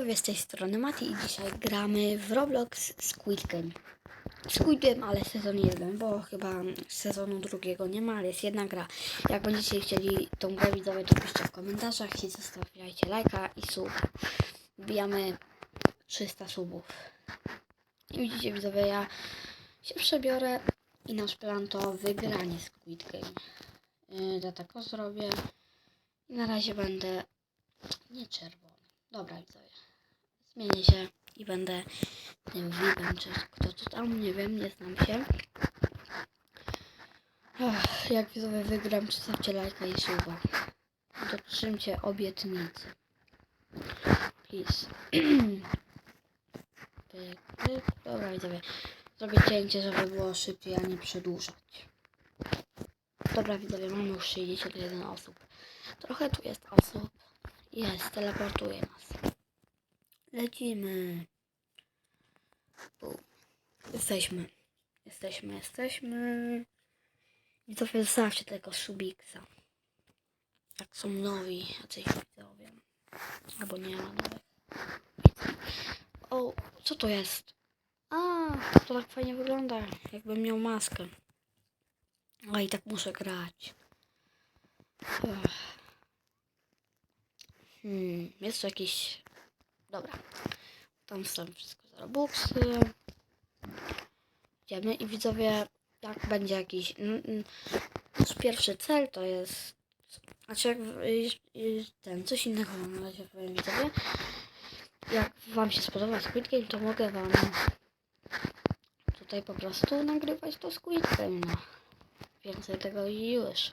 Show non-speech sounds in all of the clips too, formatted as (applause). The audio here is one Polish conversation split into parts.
widzowie, z tej strony Mati i dzisiaj gramy w Roblox Squid Game. Squid Game, ale sezon jeden, bo chyba sezonu drugiego nie ma, ale jest jedna gra. Jak będziecie chcieli tą grę widzowie, to piszcie w komentarzach i zostawiajcie lajka i sub. Wbijamy 300 subów. I widzicie widzowie, ja się przebiorę i nasz plan to wygranie Squid Game. Yy, ja tak zrobię. I na razie będę nie czerwony. Dobra, widzowie. Zmienię się i będę tym VIPem, czy kto to tam, nie wiem, nie znam się. Ach, jak widzowie wygram, to stawcie lajka i suba. Dotrzymcie obietnicy. Pyk. (clears throat) Dobra, widzowie. Zrobię cięcie, żeby było szybciej, a nie przedłużać. Dobra, widzowie, mamy już 61 osób. Trochę tu jest osób. Jest, teleportuje nas. Lecimy. Bum. Jesteśmy. Jesteśmy, jesteśmy. Widzowie, zostawcie tego subiksa. Jak są nowi, jacyś widzowie. Albo nie ma nowych. O, co to jest? A, to tak fajnie wygląda, jakbym miał maskę. A i tak muszę grać. Hmm, jest tu jakiś... Dobra. Tam są wszystko za Robuxy. Idziemy i widzowie, jak będzie jakiś... Nasz pierwszy cel to jest... Znaczy jak ten, coś innego na razie powiem widzowie. Jak wam się spodoba Squid Game, to mogę wam tutaj po prostu nagrywać to Squid Game, no. Więcej tego już.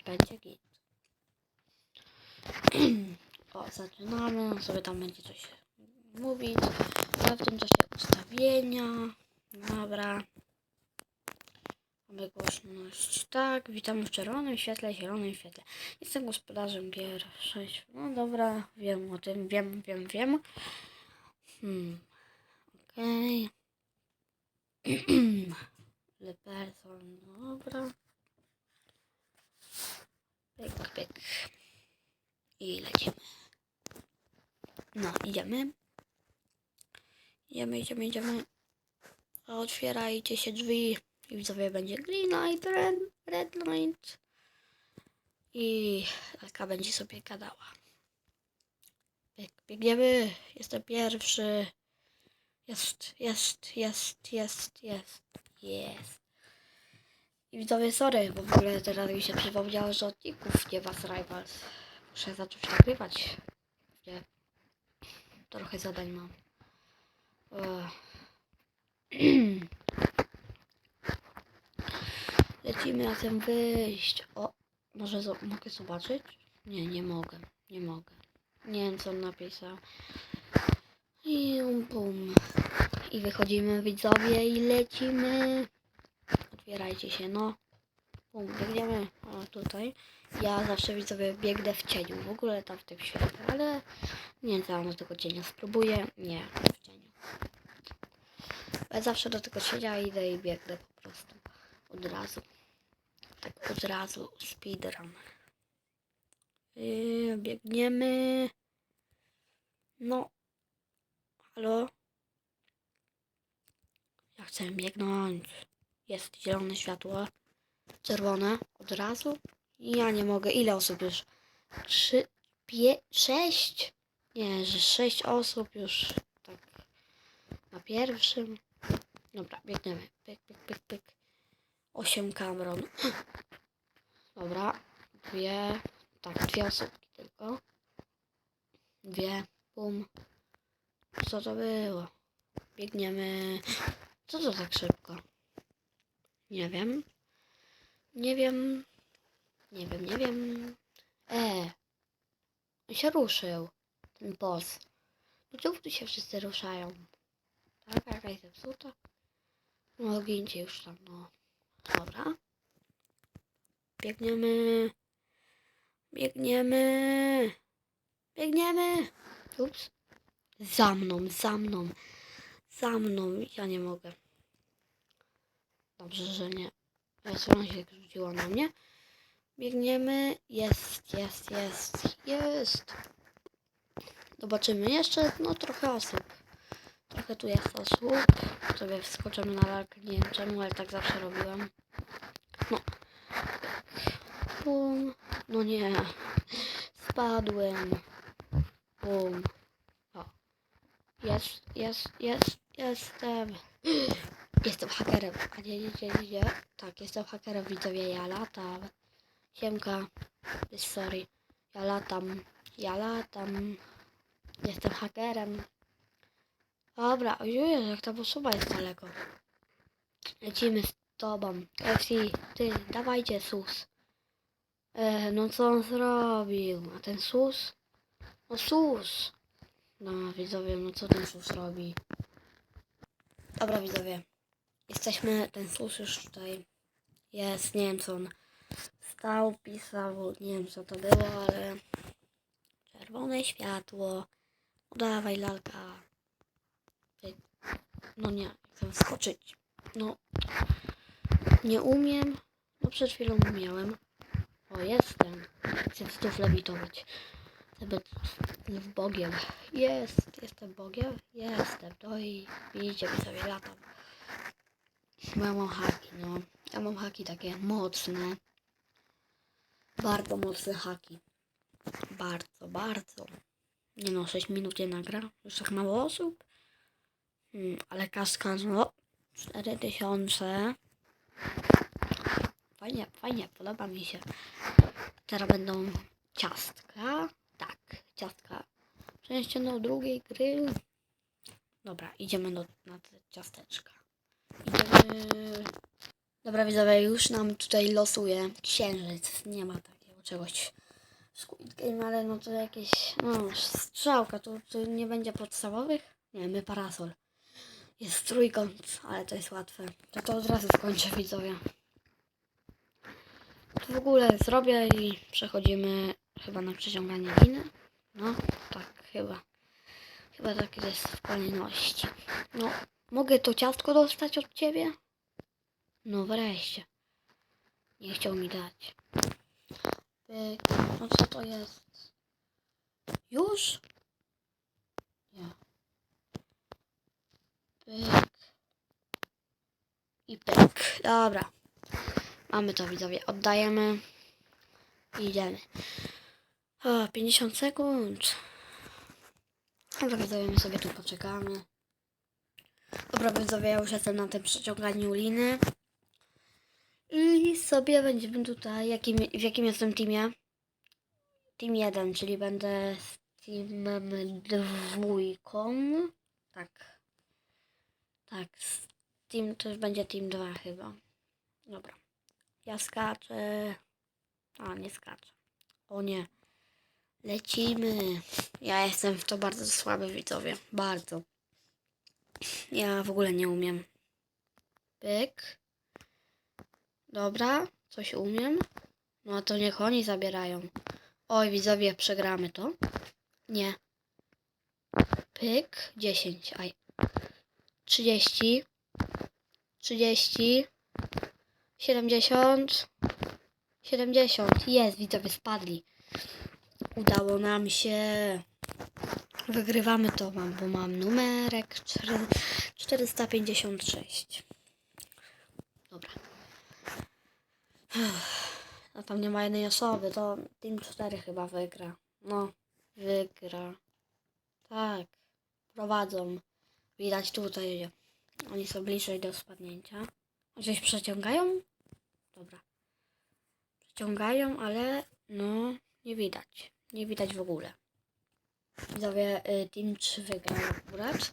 I będzie git. O, zaczynamy. Sobie tam będzie coś mówić. W tym czasie ustawienia. Dobra. Mamy głośność. Tak, witamy w czerwonym świetle, zielonym świetle. Jestem gospodarzem gier 6. No dobra, wiem o tym, wiem, wiem, wiem. Hmm. Okej. (clears throat) Person, dobra. Pyk, pyk. I lecimy. No, idziemy. Idziemy, idziemy, idziemy. Otwierajcie się drzwi. I widzowie będzie green light, red, red light. I taka będzie sobie gadała. Bieg, biegniemy. Jestem pierwszy. Jest, jest, jest, jest, jest, jest. I widzowie, sorry, bo w ogóle teraz mi się przypomniało, że odcinków nie ma z Rivals. Muszę zacząć nagrywać. Nie. Trochę zadań mam. (clears throat) Lecimy razem wyjść. O, może mogę zobaczyć? Nie, nie mogę. Nie mogę. Nie wiem, co on napisał. I um, bum. I wychodzimy widzowie i lecimy. Otwierajcie się, no. Bum, biegniemy. O, tutaj. Ja zawsze widzowie biegnę w cieniu. W ogóle tam w tym świetle, ale nie wiem, do tego cienia spróbuję. Nie, w cieniu. Ja zawsze do tego cienia idę i biegnę po prostu. Od razu. Tak od razu. Speedrun. Yy, biegniemy. No. Halo? Ja chcę biegnąć. Jest zielone światło. Czerwone. Od razu. Ja nie mogę. Ile osób już? Trzy, pie, sześć? Nie, że sześć osób już tak na pierwszym. Dobra, biegniemy. Pyk, pyk, pyk, pyk. Osiem Cameron. (laughs) Dobra, dwie. Tak, dwie osobki tylko. Dwie. Bum. Co to było? Biegniemy. (gasps) Co to tak szybko? Nie wiem. Nie wiem. Nie wiem, nie wiem. E. On się ruszył. Ten boss. No czemu tu się wszyscy ruszają? Tak, jakaś zepsuta? No, gincie już tam, no. Dobra. Biegniemy. Biegniemy. Biegniemy. Ups. Za mną, za mną. Za mną. Ja nie mogę. Dobrze, że nie. Ona się rzuciła na mnie. Biegniemy. Jest, jest, jest, jest. Zobaczymy jeszcze, no trochę osób. Trochę tu jest osób. Sobie wskoczymy na lalkę, nie wiem czemu, ale tak zawsze robiłam. No. Bum. No nie. Spadłem. Bum. O. Jest, jest, jest, jestem. Jestem hakerem. A nie, nie, nie, nie, nie. Tak, jestem hakerem, widzowie, ja latam. Siemka. Sorry. Ja latam. Ja latam. Jestem hakerem. Dobra, ojej, jak ta osoba jest daleko. Lecimy z tobą. FC, ty, dawajcie sus. E, no co on zrobił? A ten sus? No sus. No widzowie, no co ten sus robi? Dobra widzowie. Jesteśmy, ten sus tutaj jest, nie wiem co on stał, pisał, nie wiem co to było, ale czerwone światło. No dawaj lalka. No nie, chcę skoczyć. No, nie umiem. No przed chwilą umiałem. O, jestem. Chcę znów lewitować. Chcę być Bogiem. Jest, jestem Bogiem? Jestem. No i widzicie, sobie latam. Bo ja mam haki, no. Ja mam haki takie mocne. Bardzo mocne haki. Bardzo, bardzo. Nie no, 6 minut nie nagra. Już tak mało osób. Hmm, ale kaska, no. 4000. Fajnie, fajnie, podoba mi się. Teraz będą ciastka. Tak, ciastka. Przejście do drugiej gry. Dobra, idziemy do, na te ciasteczka. Dobra, widzowie, już nam tutaj losuje księżyc. Nie ma takiego czegoś w Squid Game, ale no to jakieś, no, strzałka, tu, tu nie będzie podstawowych. Nie, my parasol. Jest trójkąt, ale to jest łatwe. To to od razu skończę, widzowie. To w ogóle zrobię i przechodzimy chyba na przeciąganie liny. No, tak, chyba. Chyba tak jest w kolejności. No, mogę to ciastko dostać od ciebie? No wreszcie. Nie chciał mi dać. Pyk. No co to jest? Już? Nie. Pyk. I pyk. Dobra. Mamy to widzowie. Oddajemy. I idziemy. O, 50 sekund. Dobra widzowie, sobie tu poczekamy. Dobra widzowie, jestem na tym przeciąganiu liny. I sobie będziemy tutaj, jakim, w jakim jestem teamie? Team 1, czyli będę z teamem dwójką. Tak. Tak, team, to już będzie team 2 chyba. Dobra. Ja skaczę. A, nie skaczę. O nie. Lecimy. Ja jestem w to bardzo słaby widzowie. Bardzo. Ja w ogóle nie umiem. Pyk. Dobra, coś umiem. No a to niech oni zabierają. Oj, widzowie, przegramy to. Nie. Pyk. 10. Aj. 30. 30. 70. 70. Jest, widzowie, spadli. Udało nam się. Wygrywamy to mam, bo mam numerek 4, 456. Dobra. A tam nie ma jednej osoby, to Team 4 chyba wygra. No, wygra. Tak, prowadzą. Widać tutaj, oni są bliżej do spadnięcia. Coś przeciągają? Dobra. Przeciągają, ale no, nie widać. Nie widać w ogóle. Widzowie, y, Team 3 wygrał akurat.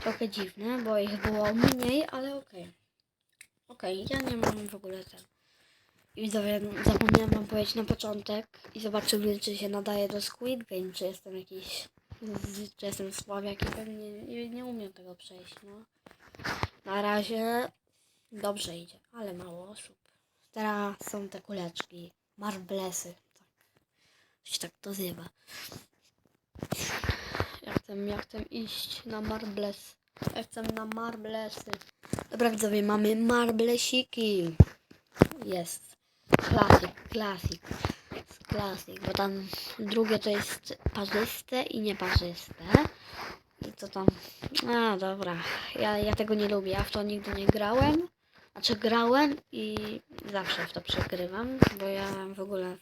Trochę dziwne, bo ich było mniej, ale okej. Okej, ja nie mam w ogóle ten. I Widzowie, zapomniałam wam powiedzieć na początek i zobaczymy, czy się nadaje do Squid Game, czy jestem jakiś, czy jestem słabiak i pewnie nie, nie umiem tego przejść, no. Na razie dobrze idzie, ale mało osób. Teraz są te kuleczki, marblesy, tak. Się tak nazywa. Ja chcę, ja chcę iść na marbles. Ja chcę na marblesy. Dobra widzowie, mamy marblesiki. Jest. Klasik, klasik. Classic, bo tam drugie to jest parzyste i nieparzyste. I to tam... A, dobra. Ja, ja tego nie lubię. Ja w to nigdy nie grałem. Znaczy grałem i zawsze w to przegrywam, bo ja w ogóle...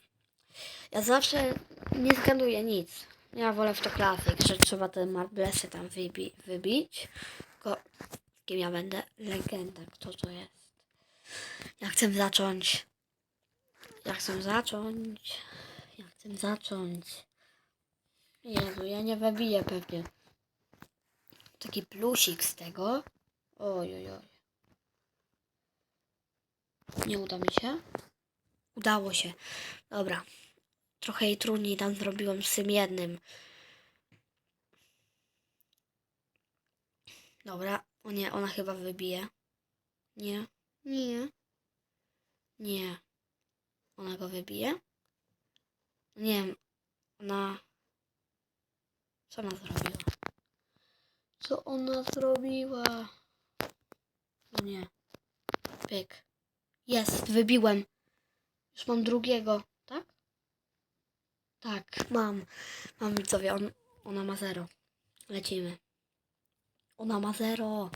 Ja zawsze nie zgaduję nic. Ja wolę w to Classic, że trzeba te marblesy tam wybi wybić. Tylko kim ja będę? Legenda. Kto to jest? Ja chcę zacząć. Ja chcę zacząć. Ja chcę zacząć. Jezu, ja nie wybiję pewnie. Taki plusik z tego. Oj, oj, oj. Nie uda mi się? Udało się. Dobra. Trochę jej trudniej tam zrobiłem z tym jednym. Dobra. O nie, ona chyba wybije. Nie. Nie. Nie. Ona go wybije? Nie wiem. Ona... Co ona zrobiła? Co ona zrobiła? No nie. Pyk. Jest, wybiłem. Już mam drugiego, tak? Mam. Mam widzowie, on, ona ma zero. Lecimy. Ona ma zero.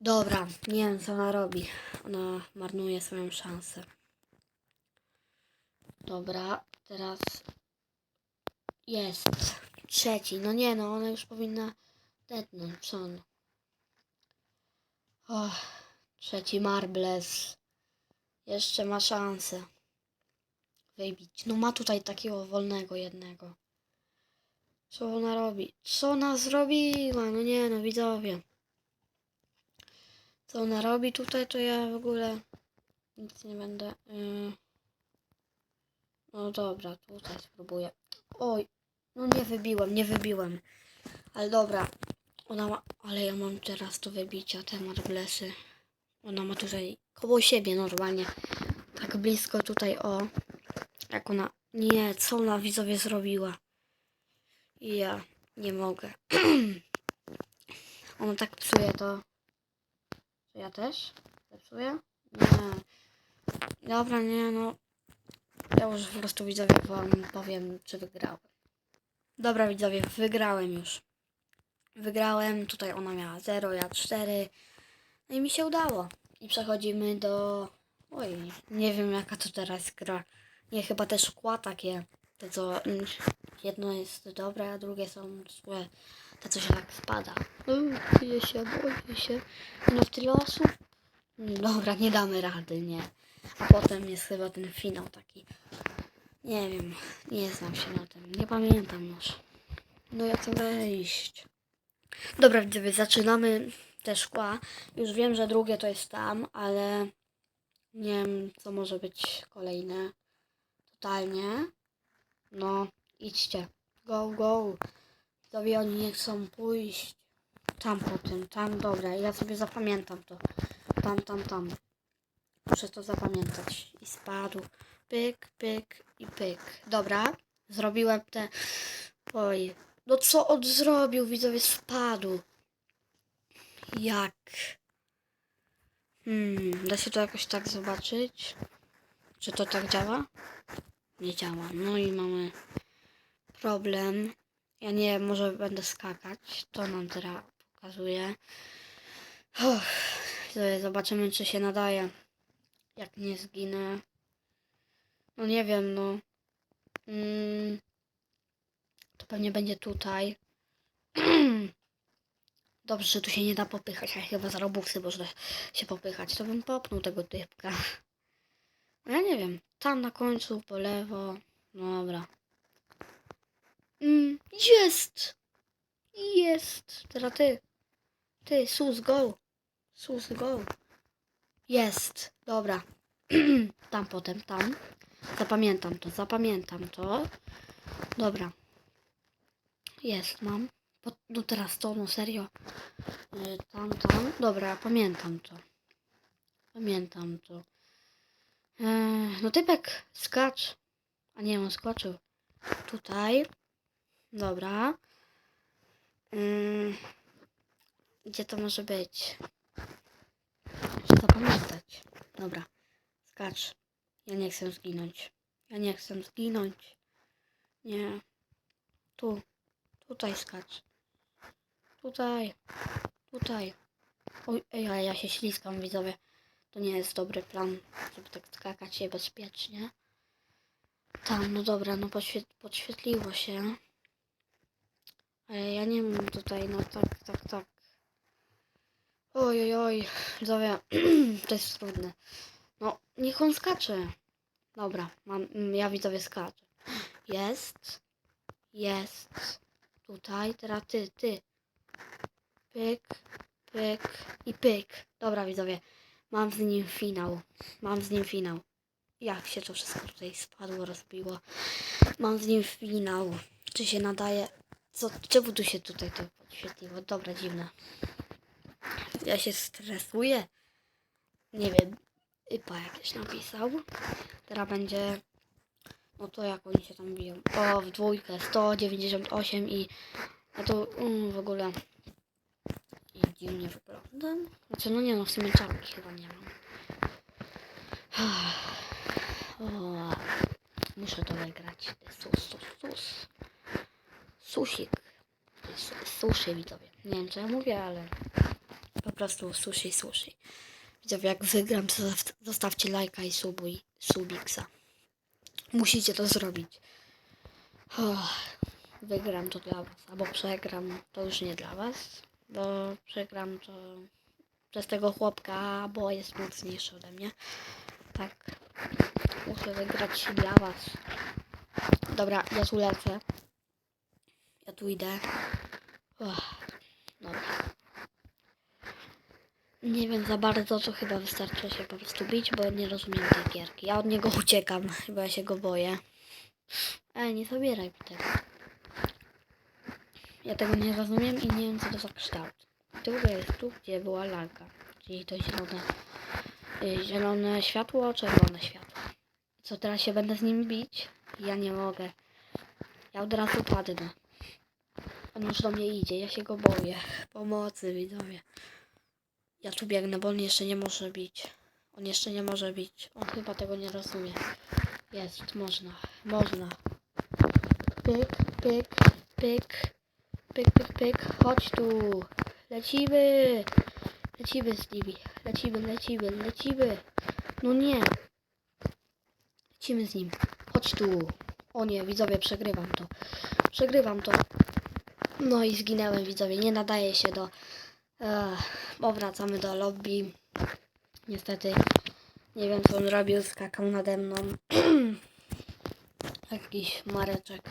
Dobra, nie wiem co ona robi. Ona marnuje swoją szansę. Dobra, teraz jest trzeci. No nie no, ona już powinna detnąć. Co on? Trzeci Marbles. Jeszcze ma szansę wybić. No ma tutaj takiego wolnego jednego. Co ona robi? Co ona zrobiła? No nie no, widzowie. Co ona robi tutaj, to ja w ogóle nic nie będę. Yy... No dobra, tutaj spróbuję. Oj, no nie wybiłem, nie wybiłem. Ale dobra, ona ma. Ale ja mam teraz do wybicia te marblesy. Ona ma tutaj koło siebie normalnie. Tak blisko tutaj, o. Jak ona. Nie, co ona widzowie zrobiła? Ja nie mogę. (clears throat) ona tak psuje to. Czy ja też? Zepsuję? Nie. Dobra, nie no. Ja już po prostu widzowie wam powiem, czy wygrałem. Dobra widzowie, wygrałem już. Wygrałem, tutaj ona miała 0, ja 4. No i mi się udało. I przechodzimy do... Oj, nie wiem jaka to teraz gra. Nie, chyba te szkła takie. Te co... mm, Jedno jest dobre, a drugie są złe. Te co się tak spada. Boję się, boję się. No w tyle osób? Mm, Dobra, nie damy rady, nie. A potem jest chyba ten finał taki. Nie wiem, nie znam się na tym. Nie pamiętam już. No ja chcę wejść. Dobra, widzowie, zaczynamy te szkła. Już wiem, że drugie to jest tam, ale nie wiem, co może być kolejne. Totalnie. No, idźcie. Go, go. Widzowie, oni nie chcą pójść. Tam po tym, tam, dobra. Ja sobie zapamiętam to. Tam, tam, tam. Muszę to zapamiętać. I spadł. Pyk, pyk i pyk. Dobra. Zrobiłem te... Oj. No co on zrobił? Widzowie, spadł. Jak? Hmm, da się to jakoś tak zobaczyć? Czy to tak działa? Nie działa. No i mamy problem. Ja nie wiem, może będę skakać. To nam teraz pokazuje. Zobaczymy, czy się nadaje. Jak nie zginę. No nie wiem, no. Mm, to pewnie będzie tutaj. (clears throat) Dobrze, że tu się nie da popychać, a chyba za robuxy można się popychać. To bym popnął tego typka. No ja nie wiem. Tam na końcu, po lewo. No dobra. Mm, jest! Jest! Teraz ty. Ty, sus, go. Sus, go. Jest. Dobra. (clears throat) tam potem, tam. Zapamiętam to, zapamiętam to. Dobra. Jest, mam. No teraz to, no serio. Y, Tam, tam. Dobra, pamiętam to. Pamiętam to. E, no typek, skacz. A nie, on skoczył. Tutaj. Dobra. Ym, gdzie to może być? Muszę zapamiętać. Dobra. Skacz. Ja nie chcę zginąć. Ja nie chcę zginąć. Nie. Tu. Tutaj skacz. Tutaj. Tutaj. Oj, ej, ja się śliskam, widzowie. To nie jest dobry plan, żeby tak skakać się bezpiecznie. Tam, no dobra, no podświet podświetliło się. Ale ja nie mam tutaj, no tak, tak, tak. Oj, oj, oj, widzowie, to jest trudne. No, niech on skacze. Dobra, mam, mm, ja widzowie skaczę. Jest, jest, tutaj, teraz ty, ty. Pyk, pyk i pyk. Dobra, widzowie, mam z nim finał. Mam z nim finał. Jak się to wszystko tutaj spadło, rozbiło. Mam z nim finał. Czy się nadaje? Co, czemu tu się tutaj to podświetliło? Dobra, dziwne. Ja się stresuję. Nie wiem. Ipa jakieś napisał. Teraz będzie. No to jak oni się tam biją? O, w dwójkę 198 i. A to mm, w ogóle. Dziwnie wyglądam. Znaczy, no nie no, w sumie czapki chyba nie mam. (sighs) Muszę to wygrać. Sus, sus, sus. Susik. Su- Sushi, widzowie. Nie wiem, co ja mówię, ale po prostu sushi, sushi. Widzowie, jak wygram, to zostaw- zostawcie lajka i subu i subiksa. Musicie to zrobić. Oh, (sighs) wygram to dla was, albo przegram to już nie dla was, bo przegram to przez tego chłopka, bo jest mocniejszy ode mnie. Tak. Muszę wygrać dla was. Dobra, ja tu lecę. Ja tu idę. Uch, dobra. Nie wiem za bardzo, to chyba wystarczy się po prostu bić, bo nie rozumiem tej gierki. Ja od niego uciekam, ja się go boję. Ej, nie zabieraj tego. Ja tego nie rozumiem i nie wiem, co to za kształt. Druga jest tu, gdzie była lalka. Czyli to zielone, y, zielone światło, czerwone światło. Co teraz się będę z nim bić? Ja nie mogę. Ja od razu padnę. On już do mnie idzie, ja się go boję. Pomocy, widzowie. Ja tu biegnę, bo on jeszcze nie może bić. On jeszcze nie może bić. On chyba tego nie rozumie. Jest, można, można. Pyk, pyk, pyk. Pyk, pyk, pyk. Chodź tu. Lecimy. Lecimy z nimi. Lecimy, lecimy, lecimy. No nie. Lecimy z nim. Chodź tu. O nie, widzowie, przegrywam to. Przegrywam to. No i zginęłem, widzowie. Nie nadaje się do... Ech, powracamy do lobby. Niestety nie wiem co on robił, skakał nade mną. (clears throat) Jakiś mareczek.